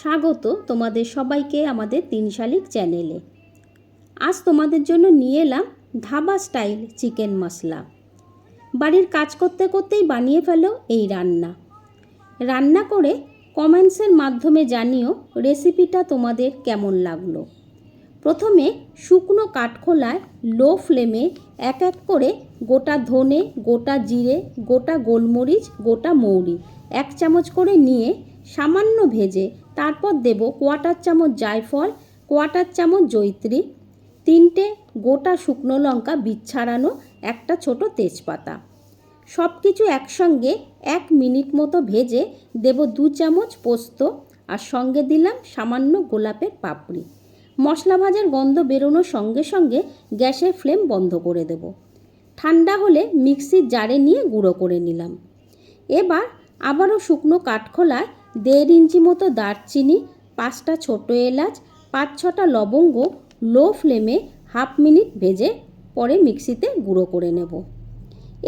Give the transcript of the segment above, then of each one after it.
স্বাগত তোমাদের সবাইকে আমাদের তিন শালিক চ্যানেলে। আজ তোমাদের জন্য নিয়ে এলাম ধাবা স্টাইল চিকেন মশলা। বাড়ির কাজ করতে করতেই বানিয়ে ফেলো এই রান্না। রান্না করে কমেন্টসের মাধ্যমে জানিও রেসিপিটা তোমাদের কেমন লাগল। প্রথমে শুকনো কাঠখোলায় লো ফ্লেমে এক এক করে গোটা ধনে, গোটা জিরে, গোটা গোলমরিচ, গোটা মৌরি এক চামচ করে নিয়ে সামান্য ভেজে তারপর দেব কোয়াটার চামচ জায়ফল, কোয়াটার চামচ জৈত্রী তিনটে গোটা শুকনো লঙ্কা বীজ ছাড়ানো একটা ছোট তেজপাতা। সব কিছু একসঙ্গে এক মিনিট মতো ভেজে দেব দু চামচ পোস্ত আর সঙ্গে দিলাম সামান্য গোলাপের পাপড়ি। মশলা ভাজার গন্ধ বেরোনোর সঙ্গে সঙ্গে গ্যাসের ফ্লেম বন্ধ করে দেব। ঠান্ডা হলে মিক্সির জারে নিয়ে গুঁড়ো করে নিলাম। এবার আবারও শুকনো কাঠখোলায় দেড় ইঞ্চি মতো দারচিনি, পাঁচটা ছোটো এলাচ, পাঁচ ছটা লবঙ্গ, লো ফ্লেমে হাফ মিনিট ভেজে পরে মিক্সিতে গুঁড়ো করে নেব।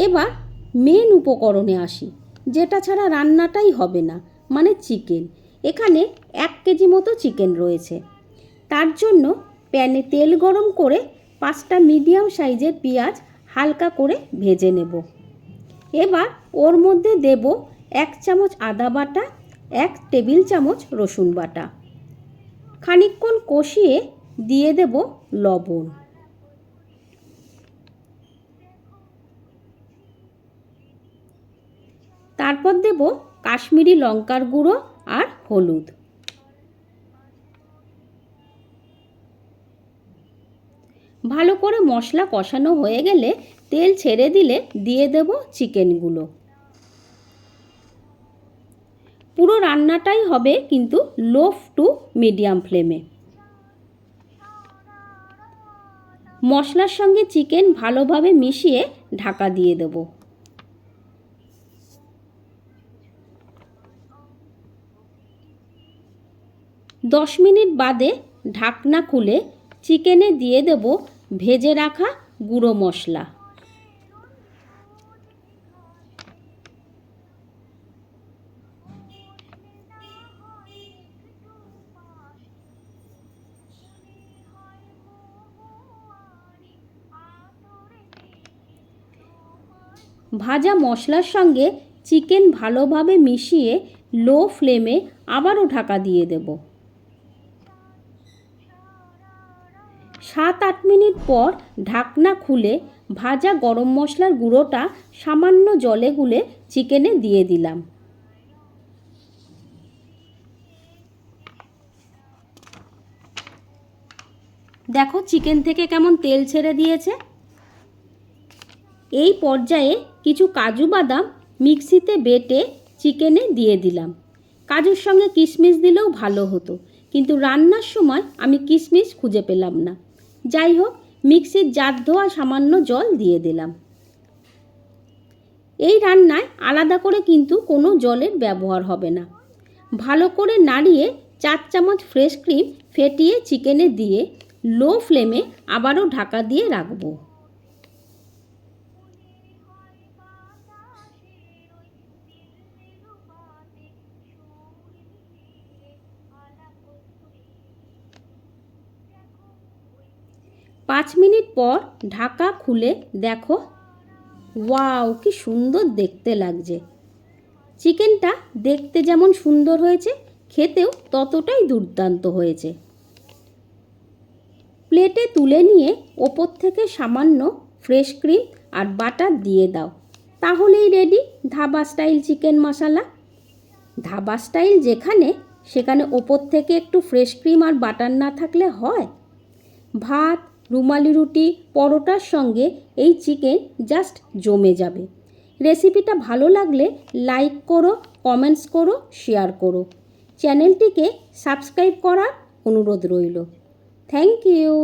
এবার মেন উপকরণে আসি, যেটা ছাড়া রান্নাটাই হবে না মানে চিকেন। এখানে এক কেজি মতো চিকেন রয়েছে। তার জন্য প্যানে তেল গরম করে পাঁচটা মিডিয়াম সাইজের পেঁয়াজ হালকা করে ভেজে নেব। এবার ওর মধ্যে দেব এক চামচ আদা বাটা এক টেবিল চামচ রসুন বাটা। খানিকক্ষণ কষিয়ে দিয়ে দেব লবণ। তারপর দেব কাশ্মীরি লঙ্কার গুঁড়ো আর হলুদ। ভালো করে মশলা কষানো হয়ে গেলে তেল ছেড়ে দিলে দিয়ে দেব চিকেনগুলো। পুরো রান্নাটাই হবে কিন্তু লো টু মিডিয়াম ফ্লেমে মশলার সঙ্গে চিকেন ভালোভাবে মিশিয়ে ঢাকা দিয়ে দেব। দশ মিনিট বাদে ঢাকনা খুলে চিকেনে দিয়ে দেব ভেজে রাখা গুঁড়ো মশলা। ভাজা মশলার সঙ্গে চিকেন ভালোভাবে মিশিয়ে লো ফ্লেমে আবারও ঢাকা দিয়ে দেব। সাত আট মিনিট পর ঢাকনা খুলে ভাজা গরম মশলার গুঁড়োটা সামান্য জলে গুলে চিকেনে দিয়ে দিলাম। দেখো চিকেন থেকে কেমন তেল ছেড়ে দিয়েছে। এই পর্যায়ে কিছু কাজু বাদাম মিক্সিতে বেটে চিকেনে দিয়ে দিলাম। কাজুর সঙ্গে কিশমিশ দিলেও ভালো হতো, কিন্তু রান্নার সময় আমি কিশমিশ খুঁজে পেলাম না। যাই হোক, মিক্সির জাত ধোয়া সামান্য জল দিয়ে দিলাম। এই রান্নায় আলাদা করে কিন্তু কোনো জলের ব্যবহার হবে না। ভালো করে নাড়িয়ে চার চামচ ফ্রেশ ক্রিম ফেটিয়ে চিকেনে দিয়ে লো ফ্লেমে আবারও ঢাকা দিয়ে রাখব। পাঁচ মিনিট পর ঢাকা খুলে দেখো। ওয়াও, কি সুন্দর দেখতে লাগছে। চিকেনটা দেখতে যেমন সুন্দর হয়েছে, খেতেও ততটাই দুর্দান্ত হয়েছে। প্লেটে তুলে নিয়ে ওপর থেকে সামান্য ফ্রেশ ক্রিম আর বাটার দিয়ে দাও। তাহলেই ready dhaba style chicken masala. Dhaba style যেখানে, সেখানে ওপর থেকে একটু ফ্রেশ ক্রিম আর বাটার না থাকলে হয়। ভাত রুমালি রুটি, পরোটার সঙ্গে এই চিকেন জাস্ট জমে যাবে। রেসিপিটা ভালো লাগলে লাইক করো কমেন্টস করো শেয়ার করো। চ্যানেলটিকে সাবস্ক্রাইব করার অনুরোধ রইল। Thank you